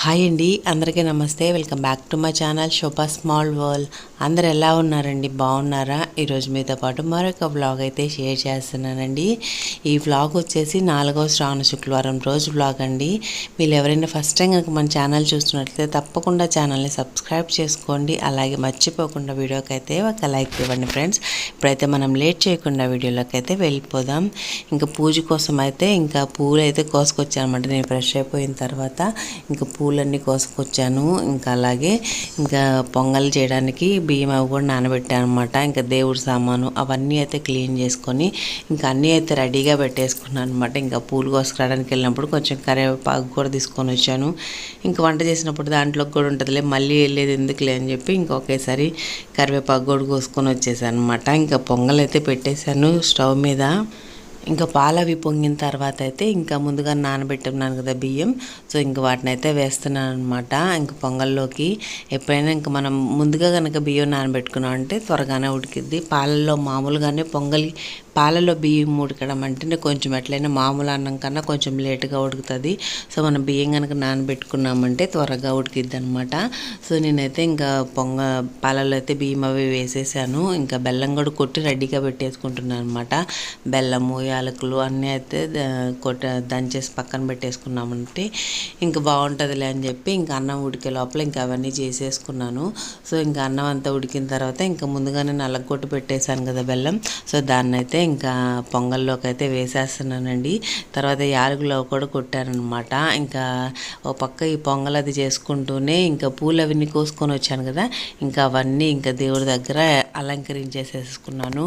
Hi అండి అందరికీ నమస్తే. Welcome back to my channel Shobha small world. అందరు ఎలా ఉన్నారండి? బాగున్నారా? ఈరోజు మీతో పాటు మరొక వ్లాగ్ అయితే షేర్ చేస్తున్నానండి. ఈ వ్లాగ్ వచ్చేసి నాలుగవ శ్రావణ శుక్రవారం రోజు వ్లాగ్ అండి. మీరు ఎవరైనా ఫస్ట్ టైం కనుక మన ఛానల్ చూస్తున్నట్లయితే తప్పకుండా ఛానల్ని సబ్స్క్రైబ్ చేసుకోండి. అలాగే మర్చిపోకుండా వీడియోకి అయితే ఒక లైక్ ఇవ్వండి ఫ్రెండ్స్ ఇప్పుడైతే మనం లేట్ చేయకుండా వీడియోలోకి అయితే వెళ్ళిపోదాం. ఇంకా పూజ కోసం అయితే ఇంకా పూలు అయితే కోసుకొచ్చానమాట. నేను ఫ్రెష్ అయిపోయిన తర్వాత ఇంకా పూలన్నీ కోసుకొచ్చాను. ఇంకా అలాగే ఇంకా పొంగల్ చేయడానికి బియ్యం అవి కూడా నానబెట్టాను అనమాట ఇంకా దేవుడి సామాను అవన్నీ అయితే క్లీన్ చేసుకొని ఇంకా అన్నీ అయితే రెడీగా పెట్టేసుకున్నాను అనమాట ఇంకా పూలు కోసుకురావడానికి వెళ్ళినప్పుడు కొంచెం కరివేపాకు కూడా తీసుకొని వచ్చాను. ఇంకా వంట చేసినప్పుడు దాంట్లోకి కూడా ఉంటుందిలే మళ్ళీ వెళ్ళేది ఎందుకులే అని చెప్పి ఇంకా ఒకేసారి కరివేపాకు కూడా కోసుకొని వచ్చేసాను అనమాట ఇంకా పొంగల్ అయితే పెట్టేశాను స్టవ్ మీద. ఇంకా పాలు అవి పొంగిన తర్వాత అయితే ఇంకా ముందుగా నానబెట్టున్నాను కదా బియ్యం. సో ఇంక వాటిని అయితే వేస్తున్నాను అనమాట ఇంకా పొంగల్లోకి ఎప్పుడైనా ఇంకా మనం ముందుగా కనుక బియ్యం నానబెట్టుకున్నాం అంటే త్వరగానే ఉడికిద్ది. పాలల్లో మామూలుగానే పొంగలి పాలలో బియ్యం ఉడకడం అంటే కొంచెం ఎట్లయినా మామూలు అన్నం కన్నా కొంచెం లేటుగా ఉడుకుతుంది. సో మనం బియ్యం కనుక నానబెట్టుకున్నామంటే త్వరగా ఉడికిద్ది అనమాట సో నేనైతే ఇంకా పొంగ పాలలో అయితే బియ్యం అవి వేసేసాను. ఇంకా బెల్లం కూడా కొట్టి రెడీగా పెట్టేసుకుంటున్నాను అనమాట బెల్లము యాలకులు అన్నీ అయితే కొట్ట దంచేసి పక్కన పెట్టేసుకున్నామంటే ఇంకా బాగుంటుందిలే అని చెప్పి ఇంకా అన్నం ఉడికే లోపల ఇంకా అవన్నీ చేసేసుకున్నాను. సో ఇంకా అన్నం అంతా ఉడికిన తర్వాత ఇంకా ముందుగానే నల్లగొట్టు పెట్టేశాను కదా బెల్లం. సో దాన్ని అయితే ఇంకా పొంగల్లోకి అయితే వేసేస్తున్నానండి. తర్వాత యాలకులో కూడా కొట్టానమాట ఇంకా ఓ పక్క ఈ పొంగల్ అది చేసుకుంటూనే ఇంకా పూలు అవన్నీ కోసుకొని వచ్చాను కదా. ఇంకా అవన్నీ ఇంకా దేవుడి దగ్గర అలంకరించేసేసుకున్నాను.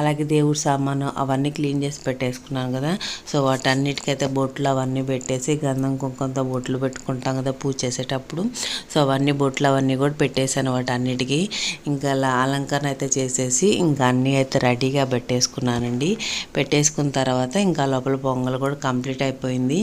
అలాగే దేవుడి సామాను అవన్నీ క్లీన్ చేసి పెట్టేసుకున్నాను కదా. సో వాటన్నిటికైతే బొట్లు అవన్నీ పెట్టేసి గంధం కుంకంతో బొట్లు పెట్టుకుంటాం కదా పూజ చేసేటప్పుడు. సో అవన్నీ బొట్లు అవన్నీ కూడా పెట్టేశాను వాటన్నిటికీ. ఇంకా అలా అలంకరణ అయితే చేసేసి ఇంకా అన్నీ అయితే రెడీగా పెట్టేసుకున్నాను. పెట్టేసుకున్నానండి పెట్టేసుకున్న తర్వాత ఇంకా లోపల పొంగల్ కూడా కంప్లీట్ అయిపోయింది.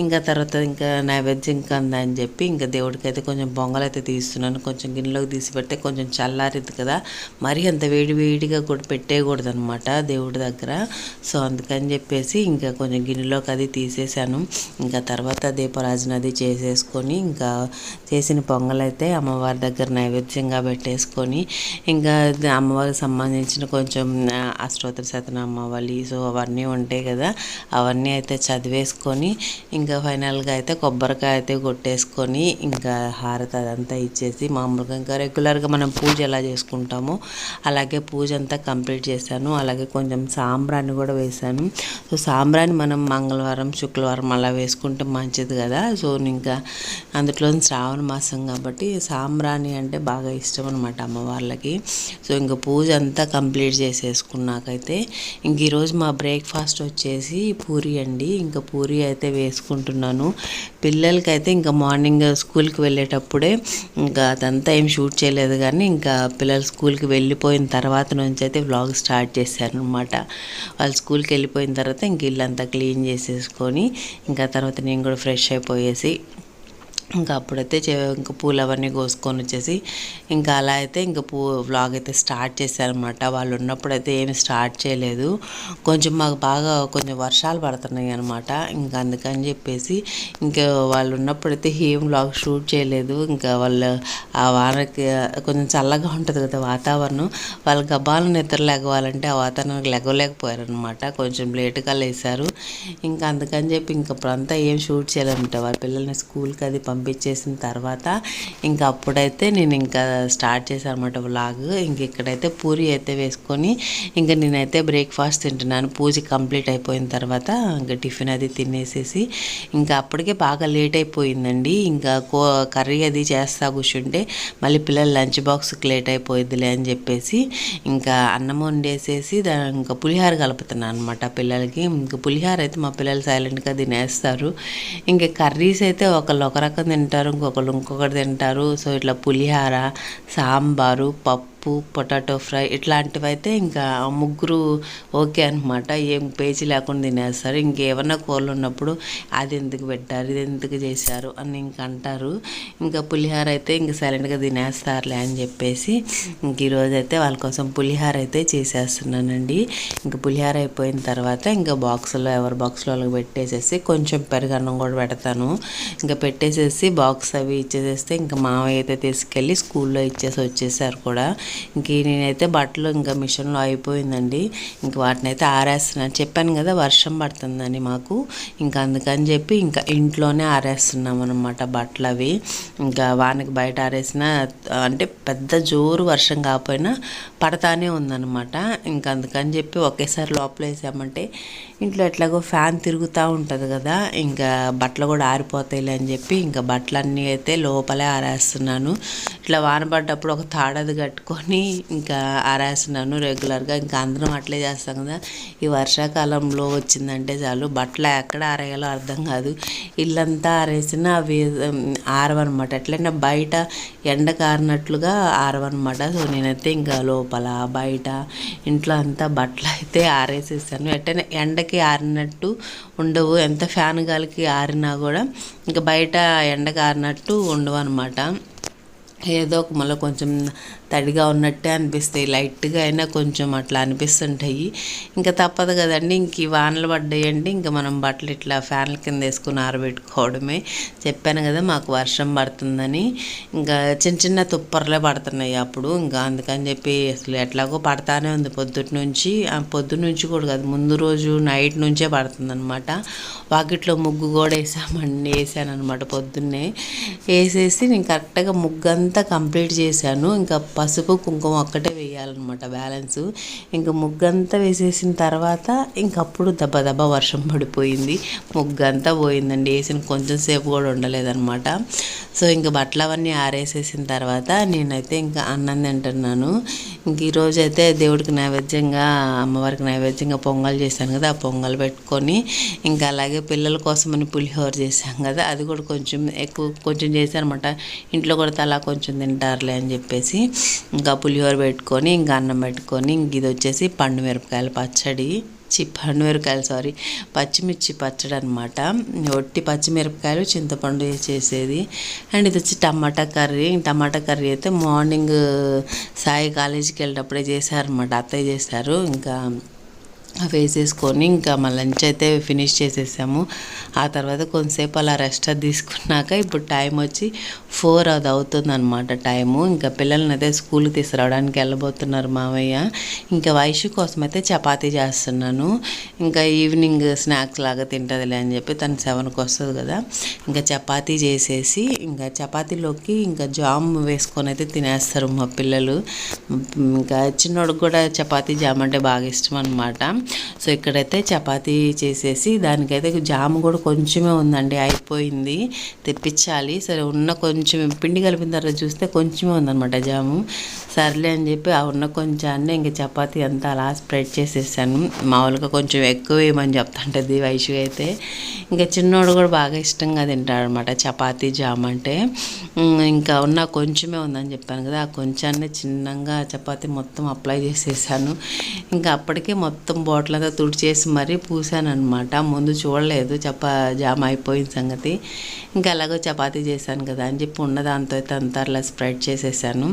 ఇంకా తర్వాత ఇంకా నైవేద్యం ఇంకా అని చెప్పి ఇంకా దేవుడికి అయితే కొంచెం పొంగల్ అయితే తీస్తున్నాను. కొంచెం గిన్నెలోకి తీసి పెడితే కొంచెం చల్లారిద్ది కదా. మరి అంత వేడి వేడిగా కూడా పెట్టేయకూడదు అనమాట దేవుడి దగ్గర. సో అందుకని చెప్పేసి ఇంకా కొంచెం గిన్నెలోకి అది తీసేసాను. ఇంకా తర్వాత దీపరాజన అది చేసేసుకొని ఇంకా చేసిన పొంగల్ అయితే అమ్మవారి దగ్గర నైవేద్యంగా పెట్టేసుకొని ఇంకా అమ్మవారికి సంబంధించిన కొంచెం ఆ, అష్టోత్తర శతనామావళి సో అవన్నీ ఉంటాయి కదా అవన్నీ అయితే చదివేసుకొని ఇంకా ఫైనల్గా అయితే కొబ్బరికాయ అయితే కొట్టేసుకొని ఇంకా హారతి అదంతా ఇచ్చేసి మామూలుగా ఇంకా రెగ్యులర్గా మనం పూజ ఎలా చేసుకుంటామో అలాగే పూజ అంతా కంప్లీట్ చేశాను. అలాగే కొంచెం సాంబ్రాన్ని కూడా వేశాను. సో సాంబ్రాన్ని మనం మంగళవారం శుక్రవారం అలా వేసుకుంటే మంచిది కదా. సో ఇంకా అందులో శ్రావణ మాసం కాబట్టి సాంబ్రాణి అంటే బాగా ఇష్టం అనమాట అమ్మవార్లకి. సో ఇంకా పూజ అంతా కంప్లీట్ చేసేసుకున్నాకైతే ఇంక ఈరోజు మా బ్రేక్ఫాస్ట్ వచ్చేసి పూరి అండి. ఇంకా పూరి అయితే వేసుకుంటున్నాను. పిల్లలకైతే ఇంకా మార్నింగ్ స్కూల్కి వెళ్ళేటప్పుడే ఇంకా అదంతా ఏం షూట్ చేయలేదు కానీ ఇంకా పిల్లలు స్కూల్కి వెళ్ళిపోయిన తర్వాత నుంచి అయితే వ్లాగ్ స్టార్ట్ చేశాను అనమాట వాళ్ళు స్కూల్కి వెళ్ళిపోయిన తర్వాత ఇంక ఇల్లంతా క్లీన్ చేసేసుకొని ఇంకా తర్వాత నేను కూడా ఫ్రెష్ అయిపోయేసి ఇంకా అప్పుడైతే చే- ఇంకా పూలు అవన్నీ కోసుకొని వచ్చేసి ఇంకా అలా అయితే ఇంకా పూ వ్లాగ్ అయితే స్టార్ట్ చేశారనమాట వాళ్ళు ఉన్నప్పుడు అయితే ఏమి స్టార్ట్ చేయలేదు. కొంచెం మాకు బాగా కొంచెం వర్షాలు పడుతున్నాయి అనమాట ఇంకా అందుకని చెప్పేసి ఇంకా వాళ్ళు ఉన్నప్పుడైతే ఏం వ్లాగ్ షూట్ చేయలేదు. ఇంకా వాళ్ళు ఆ వానకి కొంచెం చల్లగా ఉంటుంది కదా వాతావరణం. వాళ్ళు గబాలను నిద్ర లెగవాలంటే ఆ వాతావరణానికి లెగవలేకపోయారనమాట కొంచెం లేటుగా లేసారు. ఇంకా అందుకని చెప్పి ఇంకా అప్పుడంతా ఏం షూట్ చేయలేదంట వాళ్ళ పిల్లల్ని స్కూల్కి అది పంపించేసిన తర్వాత ఇంకా అప్పుడైతే నేను ఇంకా స్టార్ట్ చేశాను అనమాట వ్లాగ్. ఇంక ఇక్కడైతే పూరి అయితే వేసుకొని ఇంకా నేనైతే బ్రేక్ఫాస్ట్ తింటున్నాను. పూజ కంప్లీట్ అయిపోయిన తర్వాత ఇంకా టిఫిన్ అది తినేసేసి ఇంకా అప్పటికే బాగా లేట్ అయిపోయిందండి. ఇంకా కో కర్రీ అది చేస్తా కూర్చుంటే మళ్ళీ పిల్లలు లంచ్ బాక్స్కి లేట్ అయిపోయిద్దిలే అని చెప్పేసి ఇంకా అన్నం వండేసేసి దాని ఇంకా పులిహార కలుపుతున్నాను అనమాట పిల్లలకి. ఇంకా పులిహార అయితే మా పిల్లలు సైలెంట్గా తినేస్తారు. ఇంకా కర్రీస్ అయితే ఒకళ్ళు ఒక రకం తింటారు ఇంకొకరు ఇంకొకటి తింటారు. సో ఇట్లా పులిహార సాంబారు పప్పు పప్పు పొటాటో ఫ్రై ఇట్లాంటివి అయితే ఇంకా ముగ్గురు ఓకే అనమాట ఏం పేజీ లేకుండా తినేస్తారు. ఇంకేమన్నా కూరలు ఉన్నప్పుడు అది ఎందుకు పెట్టారు ఇది ఎందుకు చేశారు అని ఇంక అంటారు. ఇంకా పులిహార అయితే ఇంక సైలెంట్గా తినేస్తారులే అని చెప్పేసి ఇంక ఈరోజు అయితే వాళ్ళ కోసం పులిహార అయితే చేసేస్తున్నానండి. ఇంక పులిహార అయిపోయిన తర్వాత ఇంకా బాక్సులో ఎవరి బాక్స్లో వాళ్ళకి పెట్టేసేసి కొంచెం పెరుగన్నం కూడా పెడతాను. ఇంకా పెట్టేసేసి బాక్స్ అవి ఇచ్చేసేస్తే ఇంకా మామయ్య అయితే తీసుకెళ్ళి స్కూల్లో ఇచ్చేసి వచ్చేసారు కూడా. ఇంక నేనైతే బట్టలు ఇంకా మిషన్లో అయిపోయిందండి. ఇంక వాటిని అయితే ఆరేస్తున్నాను చెప్పాను కదా వర్షం పడుతుందని మాకు. ఇంకా అందుకని చెప్పి ఇంకా ఇంట్లోనే ఆరేస్తున్నాం అనమాట బట్టలు అవి ఇంకా వానకి బయట ఆరేసిన అంటే పెద్ద జోరు వర్షం కాకపోయినా పడతానే ఉందన్నమాట. ఇంకా అందుకని చెప్పి ఒకేసారి లోపల వేసామంటే ఇంట్లో ఎట్లాగో ఫ్యాన్ తిరుగుతూ ఉంటుంది కదా. ఇంకా బట్టలు కూడా ఆరిపోతాయిలే అని చెప్పి ఇంకా బట్టలన్నీ అయితే లోపలే ఆరేస్తున్నాను. ఇట్లా వాన పడ్డప్పుడు ఒక తాడది కట్టుకొని ఇంకా ఆరేస్తున్నాను రెగ్యులర్గా ఇంకా అందరం అట్లే చేస్తాం కదా. ఈ వర్షాకాలంలో వచ్చిందంటే చాలు. బట్టలు ఎక్కడ ఆరేయాలో అర్థం కాదు. ఇల్లంతా ఆరేసిన అవి ఆరవన్నమాట. ఎట్లయినా బయట ఎండ కారినట్లుగా ఆరవన్నమాట. సో నేనైతే ఇంకా లోపల బయట ఇంట్లో అంతా బట్టలు అయితే ఆరేసేసాను. ఎట్టైనా ఎండకి ఆరినట్టు ఉండవు. ఎంత ఫ్యాన్ గాలికి ఆరినా కూడా ఇంకా బయట ఎండకి ఆరినట్టు ఉండవు అనమాట ఏదో ఒక మళ్ళీ కొంచెం తడిగా ఉన్నట్టే అనిపిస్తాయి. లైట్గా అయినా కొంచెం అట్లా అనిపిస్తుంటాయి. ఇంకా తప్పదు కదండి. ఇంక ఈ వానలు పడ్డాయండి. ఇంకా మనం బట్టలు ఇట్లా ఫ్యాన్ల కింద వేసుకుని ఆరబెట్టుకోవడమే. చెప్పాను కదా మాకు వర్షం పడుతుందని. ఇంకా చిన్న చిన్న తుప్పర్లే పడుతున్నాయి అప్పుడు. ఇంకా అందుకని చెప్పి అసలు ఎట్లాగో పడతానే ఉంది పొద్దుటి నుంచి. పొద్దు నుంచి కూడా కాదు ముందు రోజు నైట్ నుంచే పడుతుందనమాట వాకిట్లో ముగ్గు కూడా వేసామండి. వేసాను అనమాట పొద్దున్నే. వేసేసి నేను కరెక్ట్గా ముగ్గు అంతా కంప్లీట్ చేశాను. ఇంకా పసుపు కుంకుమ ఒక్కటే వేయాలన్నమాట బ్యాలెన్స్. ఇంకా ముగ్గంతా వేసేసిన తర్వాత ఇంకప్పుడు దెబ్బ దెబ్బ వర్షం పడిపోయింది. ముగ్గంతా పోయిందండి వేసిన కొంచెం సేపు కూడా ఉండలేదన్నమాట. సో ఇంక బట్టలు అవన్నీ ఆరేసేసిన తర్వాత నేనైతే ఇంకా అన్నం తింటున్నాను. ఈరోజు అయితే దేవుడికి నైవేద్యంగా అమ్మవారికి నైవేద్యంగా పొంగల్ చేశాను కదా ఆ పొంగల్ పెట్టుకొని ఇంకా అలాగే పిల్లల కోసమని పులిహోర చేశాం కదా అది కూడా కొంచెం ఎక్కువ కొంచెం చేశానమాట ఇంట్లో కూడా తలా కొంచెం తింటారులే అని చెప్పేసి ఇంకా పులిహోర పెట్టుకొని ఇంకా అన్నం పెట్టుకొని ఇంక ఇది వచ్చేసి పండు మిరపకాయల పచ్చడి. చి పండుమిరపకాయలు సారీ పచ్చిమిర్చి పచ్చడి అనమాట ఒట్టి పచ్చిమిరపకాయలు చింతపండు చేసేది. అండ్ ఇది వచ్చి టమాటా కర్రీ. టమాటా కర్రీ అయితే మార్నింగ్ సాయి కాలేజీకి వెళ్ళేటప్పుడే చేశారనమాట అత్తయ్య చేశారు. ఇంకా వేసేసుకొని ఇంకా మా లంచ్ అయితే ఫినిష్ చేసేసాము. ఆ తర్వాత కొంతసేపు అలా రెస్ట్ తీసుకున్నాక ఇప్పుడు టైం వచ్చి ఫోర్ అది అవుతుంది అనమాట టైము. ఇంకా పిల్లల్ని అయితే స్కూల్కి తీసుకురావడానికి వెళ్ళబోతున్నారు మామయ్య ఇంకా వైషు కోసం అయితే చపాతీ చేస్తున్నాను. ఇంకా ఈవినింగ్ స్నాక్స్ లాగా తింటుందిలే అని చెప్పి తను సెవెన్కి వస్తుంది కదా. ఇంకా చపాతీ చేసేసి ఇంకా చపాతీలోకి ఇంకా జామ్ వేసుకొని అయితే తినేస్తారు మా పిల్లలు. ఇంకా చిన్నోడికి కూడా చపాతీ జామ్ అంటే బాగా ఇష్టం అనమాట సో ఇక్కడైతే చపాతీ చేసేసి దానికైతే జాము కూడా కొంచెమే ఉందండి అయిపోయింది. తెప్పించాలి. సరే ఉన్న కొంచెం పిండి కలిపిన తర్వాత చూస్తే కొంచెమే ఉందనమాట జాము. సర్లే అని చెప్పి ఆ ఉన్న కొంచెం ఇంక చపాతీ అంతా అలా స్ప్రెడ్ చేసేసాను. మామూలుగా కొంచెం ఎక్కువ వేయమని చెప్తుంటుంది వైషు అయితే. ఇంకా చిన్నోడు కూడా బాగా ఇష్టంగా తింటాడు అనమాట చపాతీ జామ్ అంటే. ఇంకా ఉన్న కొంచెమే ఉందని చెప్పాను కదా ఆ కొంచెాన్ని చిన్నగా చపాతీ మొత్తం అప్లై చేసేసాను. ఇంకా అప్పటికే మొత్తం బాటిల్ తుడిచేసి మరీ పూసాననమాట ముందు చూడలేదు చపా జామ అయిపోయిన సంగతి. ఇంకా అలాగో చపాతీ చేశాను కదా అని చెప్పి ఉన్న దాంతో అయితే అంతా అలా స్ప్రెడ్ చేసేసాను.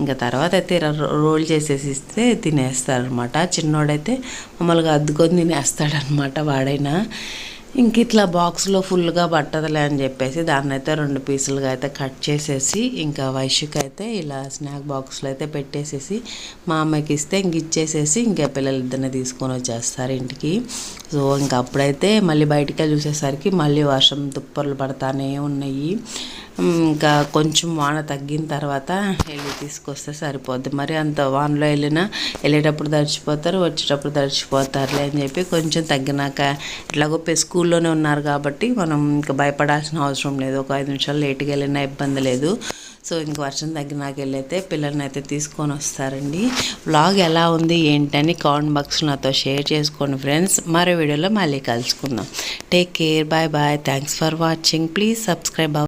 ఇంకా తర్వాత అయితే రోల్ చేసేసి ఇస్తే తినేస్తారనమాట చిన్నోడైతే మమ్మల్ని అద్దుకొని తినేస్తాడనమాట వాడైనా. ఇంక ఇట్లా బాక్స్లో ఫుల్గా పట్టదులే అని చెప్పేసి దాన్ని అయితే రెండు పీసులుగా అయితే కట్ చేసేసి ఇంకా వైశ్యకి అయితే ఇలా స్నాక్ బాక్స్లో అయితే పెట్టేసేసి మా అమ్మకి ఇస్తే ఇంక ఇచ్చేసేసి ఇంకా పిల్లలు ఇద్దరిని తీసుకొని వచ్చేస్తారు ఇంటికి. సో ఇంకా అప్పుడైతే మళ్ళీ బయటికి చూసేసరికి మళ్ళీ వర్షం తుప్పర్లు పడతానే ఉన్నాయి. ఇంకా కొంచెం వాన తగ్గిన తర్వాత వెళ్ళి తీసుకొస్తే సరిపోద్ది. మరి అంత వానలో వెళ్ళినా వెళ్ళేటప్పుడు తడిచిపోతారు వచ్చేటప్పుడు తడిచిపోతారులే అని చెప్పి కొంచెం తగ్గినాక ఇట్లాగో స్కూల్లోనే ఉన్నారు కాబట్టి మనం ఇంకా భయపడాల్సిన అవసరం లేదు. ఒక ఐదు నిమిషాలు లేట్గా వెళ్ళినా ఇబ్బంది లేదు. సో ఇంక వర్షం తగ్గినాక వెళ్ళైతే పిల్లల్ని అయితే తీసుకొని వస్తారండి. వ్లాగ్ ఎలా ఉంది ఏంటని కామెంట్ బాక్స్లో నాతో షేర్ చేసుకోండి ఫ్రెండ్స్. మరో వీడియోలో మళ్ళీ కలుసుకుందాం. Take care bye bye. Thanks for watching. Please subscribe